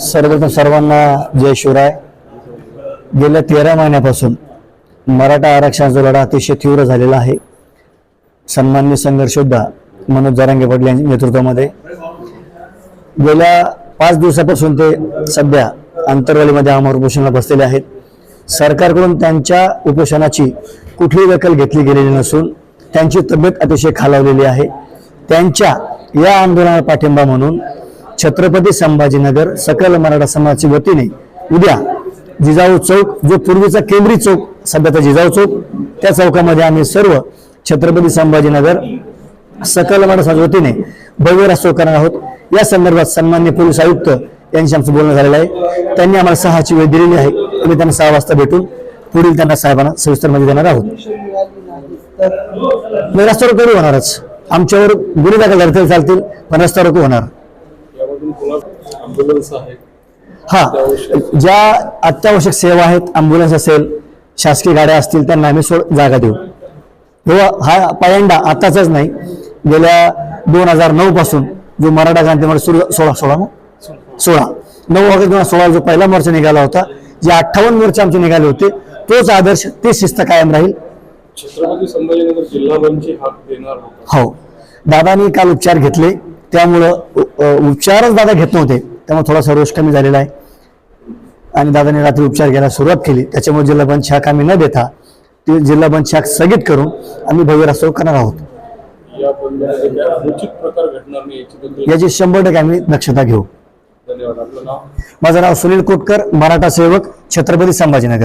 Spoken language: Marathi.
सर्वप्रथम सर्वांना जय शिवराय. गेल्या तेरा महिन्यापासून मराठा आरक्षणाचा लढा अतिशय तीव्र झालेला आहे. सन्मान्य संघर्षोद्धा मनोज जरांगे पाटील यांच्या नेतृत्वामध्ये. गेल्या पाच दिवसापासून ते सध्या आंतरवालीमध्ये अमर उपोषणाला बसलेले आहेत. सरकारकडून त्यांच्या उपोषणाची कुठलीही दखल घेतली गेलेली नसून त्यांची तब्येत अतिशय खालावलेली आहे. त्यांच्या या आंदोलनाला पाठिंबा म्हणून छत्रपती संभाजीनगर सकल मराठा समाजाच्या वतीने उद्या जिजाऊ चौक जो पूर्वीचा केंद्री चौक सध्याचा जिजाऊ चौक त्या चौकामध्ये आम्ही सर्व छत्रपती संभाजीनगर सकल मराठा वतीने भव्य रस्ता करणार आहोत. या संदर्भात सन्मान्य पोलीस आयुक्त यांची आमचं बोलणं झालेलं आहे. त्यांनी आम्हाला सहाची वेळ दिलेली आहे. आम्ही त्यांना सहा वाजता भेटून पुढील त्यांना साहेबांना सविस्तरमध्ये देणार आहोत. मी मिळाली करू होणारच? आमच्यावर गुन्हे दाखल झाले तरी चालतील पण रस्ता रोको होणार. हा ज्या अत्यावश्यक सेवा आहेत अँब्युलन्स असेल शासकीय गाड्या असतील त्यांना आम्ही सोड जागा देऊ. हो हा पायंडा आताचाच नाही. गेल्या दोन हजार नऊ पासून जो मराठा क्रांतीमध्ये सुरू सोळा सोळा ना? सोळा. नऊ ऑगस्ट दोन हजार सोळा जो पहिला मोर्चा निघाला होता जे अठ्ठावन्न मोर्चे आमचे निघाले होते तोच आदर्श ते शिस्त कायम राहील. छत्रपती संभाजीनगर जिल्हा हाक देणार होता. हो. दादानी काल उपचार घेतले. त्यामुळं उपचारच दादा घेत नव्हते. त्यामुळे थोडासा रोष कमी झालेला आहे. आणि दादाने रात्री उपचार घ्यायला सुरुवात केली. त्याच्यामुळे जिल्हा बंद शाख आम्ही न देता ती जिल्हा बंद शाख स्थगित करून आम्ही भव्य रस्ता करणार आहोत. याची शंभर टक्के आम्ही दक्षता घेऊ. धन्यवाद. आपलं नाव? माझं नाव सुनील कोटकर मराठा सेवक छत्रपती संभाजीनगर.